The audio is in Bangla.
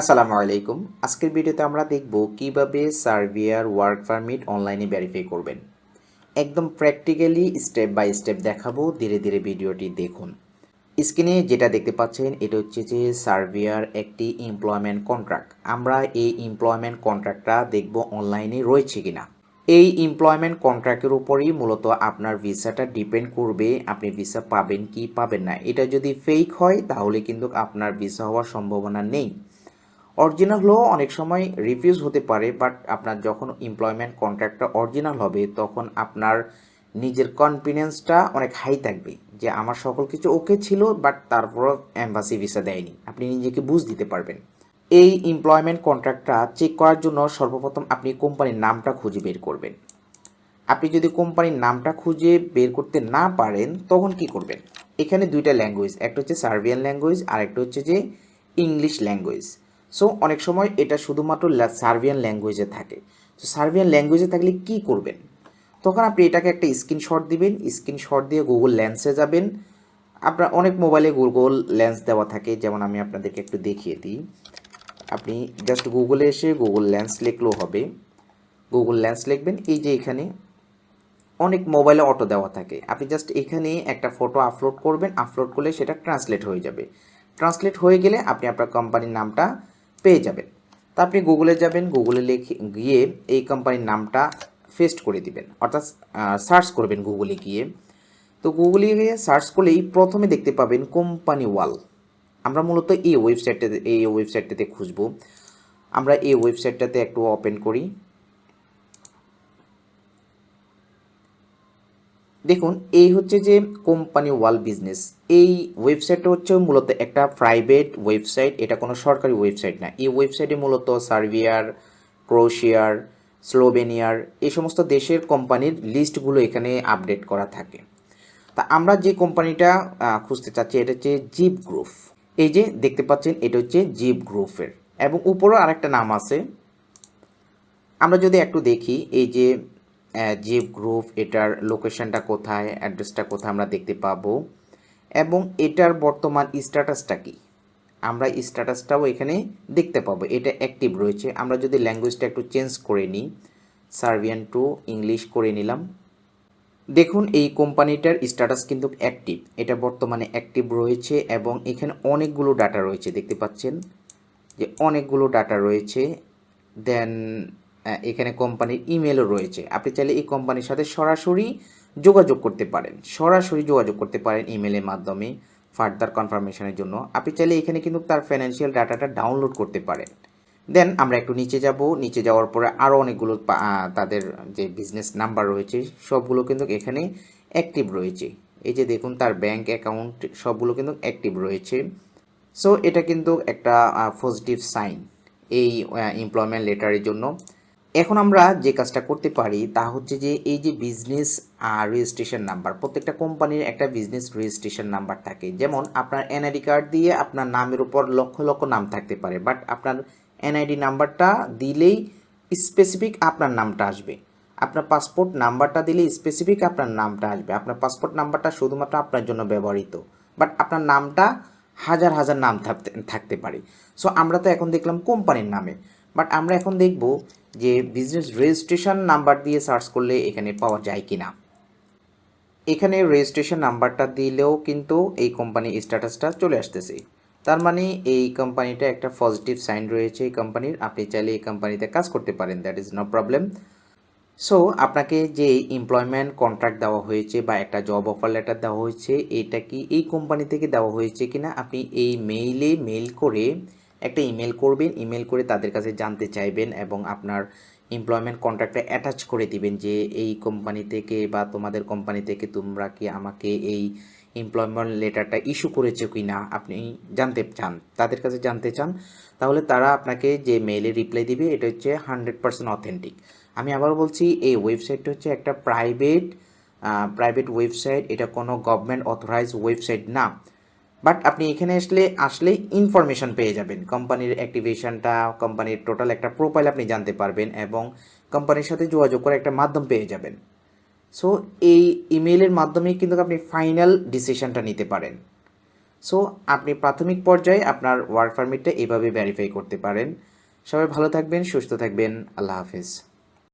আসসালামু আলাইকুম। আজকের ভিডিওতে আমরা দেখব কীভাবে সার্ভিয়ার ওয়ার্ক পারমিট অনলাইনে ভেরিফাই করবেন। একদম প্র্যাকটিক্যালি স্টেপ বাই স্টেপ দেখাবো, ধীরে ধীরে ভিডিওটি দেখুন। স্ক্রিনে যেটা দেখতে পাচ্ছেন, এটা হচ্ছে যে সার্ভিয়ার একটি এমপ্লয়মেন্ট কন্ট্রাক্ট আমরা এই এমপ্লয়মেন্ট কন্ট্রাক্টটা দেখব অনলাইনে রয়েছে কিনা। এই এমপ্লয়মেন্ট কন্ট্রাক্টের উপরই মূলত আপনার ভিসাটা ডিপেন্ড করবে, আপনি ভিসা পাবেন কি পাবেন না। এটা যদি ফেক হয়, তাহলে কিন্তু আপনার ভিসা হওয়ার সম্ভাবনা নেই। অরিজিনাল হলেও অনেক সময় রিফিউজ হতে পারে বাট আপনার যখন এমপ্লয়মেন্ট কন্ট্রাক্টটা অরিজিনাল হবে, তখন আপনার নিজের কনফিডেন্সটা অনেক হাই থাকবে যে আমার সকল কিছু ওকে ছিল বাট তারপরও অ্যাম্বাসি ভিসা দেয়নি। আপনি নিজেকে বুঝ দিতে পারবেন। এই এমপ্লয়মেন্ট কন্ট্রাক্টটা চেক করার জন্য সর্বপ্রথম আপনি কোম্পানির নামটা খুঁজে বের করবেন। আপনি যদি কোম্পানির নামটা খুঁজে বের করতে না পারেন, তখন কি করবেন? এখানে দুইটা ল্যাঙ্গুয়েজ একটা হচ্ছে সার্বিয়ান ল্যাঙ্গুয়েজ আর একটা হচ্ছে যে ইংলিশ ল্যাঙ্গুয়েজ সো অনেক সময় এটা শুধুমাত্র সার্বিয়ান ল্যাঙ্গুয়েজে থাকে। তো সার্বিয়ান ল্যাঙ্গুয়েজে থাকলে কি করবেন? তখন আপনি এটাকে একটা স্ক্রিনশট দিবেন। স্ক্রিনশট দিয়ে গুগল ল্যান্সে যাবেন। আপনার অনেক মোবাইলে গুগল ল্যান্স দেওয়া থাকে। যেমন আমি আপনাদেরকে একটু দেখিয়ে দিই। আপনি জাস্ট গুগলে এসে গুগল ল্যান্স লিখলেও হবে। গুগল ল্যান্স লিখবেন। এই যে এখানে অনেক মোবাইলে অটো দেওয়া থাকে। আপনি জাস্ট এখানে একটা ফটো আপলোড করবেন। আপলোড করলে সেটা ট্রান্সলেট হয়ে যাবে। ট্রান্সলেট হয়ে গেলে আপনি আপনার কোম্পানির নামটা পেয়ে যাবেন। তা আপনি গুগলে যাবেন গুগলে লিখে গিয়ে এই কোম্পানির নামটা ফেস্ট করে দিবেন। অর্থাৎ সার্চ করবেন গুগলে গিয়ে। তো গুগলে গিয়ে সার্চ করলেই প্রথমে দেখতে পাবেন কোম্পানি ওয়াল আমরা মূলত এই ওয়েবসাইটটাতে এই ওয়েবসাইটটাতে খুঁজব। আমরা এই ওয়েবসাইটটাতে একটু ওপেন করি। দেখুন, এই হচ্ছে যে কোম্পানি ওয়াল বিজনেস। এই ওয়েবসাইটটা হচ্ছে মূলত একটা প্রাইভেট ওয়েবসাইট এটা কোনো সরকারি ওয়েবসাইট না। এই ওয়েবসাইটে মূলত সার্বিয়ার ক্রোশিয়ার, স্লোভেনিয়ার, এই সমস্ত দেশের কোম্পানির লিস্টগুলো এখানে আপডেট করা থাকে। তা আমরা যে কোম্পানিটা খুঁজতে চাচ্ছি, এটা হচ্ছে জিপ গ্রুপ এই যে দেখতে পাচ্ছেন, এটা হচ্ছে জিপ গ্রুপের এবং উপরেও আরেকটা নাম আছে। আমরা যদি একটু দেখি, এই যে জিপ গ্রুপ এটার লোকেশনটা কোথায় অ্যাড্রেসটা কোথায় আমরা দেখতে পাবো। এবং এটার বর্তমান স্ট্যাটাসটা কি? আমরা স্ট্যাটাসটাও এখানে দেখতে পাবো। এটা অ্যাক্টিভ রয়েছে। আমরা যদি ল্যাঙ্গুয়েজটা একটু চেঞ্জ করে নিই সার্বিয়ান টু ইংলিশ করে নিলাম। দেখুন, এই কোম্পানিটার স্ট্যাটাস কিন্তু অ্যাক্টিভ এটা বর্তমানে অ্যাক্টিভ রয়েছে এবং এখানে অনেকগুলো ডাটা রয়েছে। দেখতে পাচ্ছেন যে অনেকগুলো ডাটা রয়েছে। দেন এখানে কোম্পানির ইমেলও রয়েছে। আপনি চাইলে এই কোম্পানির সাথে সরাসরি যোগাযোগ করতে পারেন। সরাসরি যোগাযোগ করতে পারেন ইমেলের মাধ্যমে ফার্দার কনফার্মেশনের জন্য। আপনি চাইলে এখানে কিন্তু তার ফিনান্সিয়াল ডাটাটা ডাউনলোড করতে পারেন। দেন আমরা একটু নিচে যাব। নিচে যাওয়ার পরে আরও অনেকগুলো তাদের যে বিজনেস নাম্বার রয়েছে, সবগুলো কিন্তু এখানে অ্যাক্টিভ রয়েছে। এই যে দেখুন, তার ব্যাংক অ্যাকাউন্ট সবগুলো কিন্তু অ্যাক্টিভ রয়েছে। সো এটা কিন্তু একটা পজিটিভ সাইন এই এমপ্লয়মেন্ট লেটারের জন্য। এখন আমরা যে কাজটা করতে পারি তা হচ্ছে যে এই যে বিজনেস রেজিস্ট্রেশন নাম্বার প্রত্যেকটা কোম্পানির একটা বিজনেস রেজিস্ট্রেশন নাম্বার থাকে। যেমন আপনার এনআইডি কার্ড দিয়ে আপনার নামের উপর লক্ষ লক্ষ নাম থাকতে পারে বাট আপনার এনআইডি নাম্বারটা দিলেই স্পেসিফিক আপনার নামটা আসবে। আপনার পাসপোর্ট নাম্বারটা দিলে স্পেসিফিক আপনার নামটা আসবে। আপনার পাসপোর্ট নাম্বারটা শুধুমাত্র আপনার জন্য ব্যবহৃত বাট আপনার নামটা হাজার হাজার নাম থাকতে থাকতে পারে। সো আমরা তো এখন দেখলাম কোম্পানির নামে। বাট আমরা এখন দেখব যে বিজনেস রেজিস্ট্রেশন নাম্বার দিয়ে সার্চ করলে এখানে পাওয়া যায় কি না এখানে রেজিস্ট্রেশন নাম্বারটা দিলেও কিন্তু এই কোম্পানির স্ট্যাটাসটা চলে আসতেছে। তার মানে এই কোম্পানিটা একটা পজিটিভ সাইন রয়েছে এই কোম্পানির আপনি চাইলে এই কোম্পানিতে কাজ করতে পারেন that is no problem so আপনাকে যে এমপ্লয়মেন্ট কন্ট্রাক্ট দেওয়া হয়েছে বা একটা জব অফার লেটার দেওয়া হয়েছে, এটা কি এই কোম্পানি থেকে দেওয়া হয়েছে কিনা? আপনি এই মেইলে মেইল করে একটা ইমেল করবেন ইমেল করে তাদের কাছে জানতে চাইবেন এবং আপনার এমপ্লয়মেন্ট কন্ট্রাক্টটা অ্যাটাচ করে দিবেন যে এই কোম্পানি থেকে বা তোমাদের কোম্পানি থেকে তোমরা কি আমাকে এই এমপ্লয়মেন্ট লেটারটা ইস্যু করেছে কি না আপনি জানতে চান, তাদের কাছে জানতে চান, তাহলে তারা আপনাকে যে মেইলে রিপ্লাই দিবে এটা হচ্ছে হান্ড্রেড পার্সেন্ট অথেন্টিক আমি আবার বলছি, এই ওয়েবসাইটটা হচ্ছে একটা প্রাইভেট প্রাইভেট ওয়েবসাইট এটা কোনো গভর্নমেন্ট অথরাইজ ওয়েবসাইট না। বাট আপনি এখানে আসলে আসলে ইনফরমেশন পেয়ে যাবেন। কোম্পানির অ্যাক্টিভেশনটা কোম্পানির টোটাল একটা প্রোফাইল আপনি জানতে পারবেন এবং কোম্পানির সাথে যোগাযোগ করার একটা মাধ্যম পেয়ে যাবেন। সো এই ইমেলের মাধ্যমে কিন্তু আপনি ফাইনাল ডিসিশনটা নিতে পারেন। সো আপনি প্রাথমিক পর্যায়ে আপনার ওয়ার্ক পারমিটটা এইভাবে ভেরিফাই করতে পারেন। সবাই ভালো থাকবেন, সুস্থ থাকবেন, আল্লাহ হাফিজ।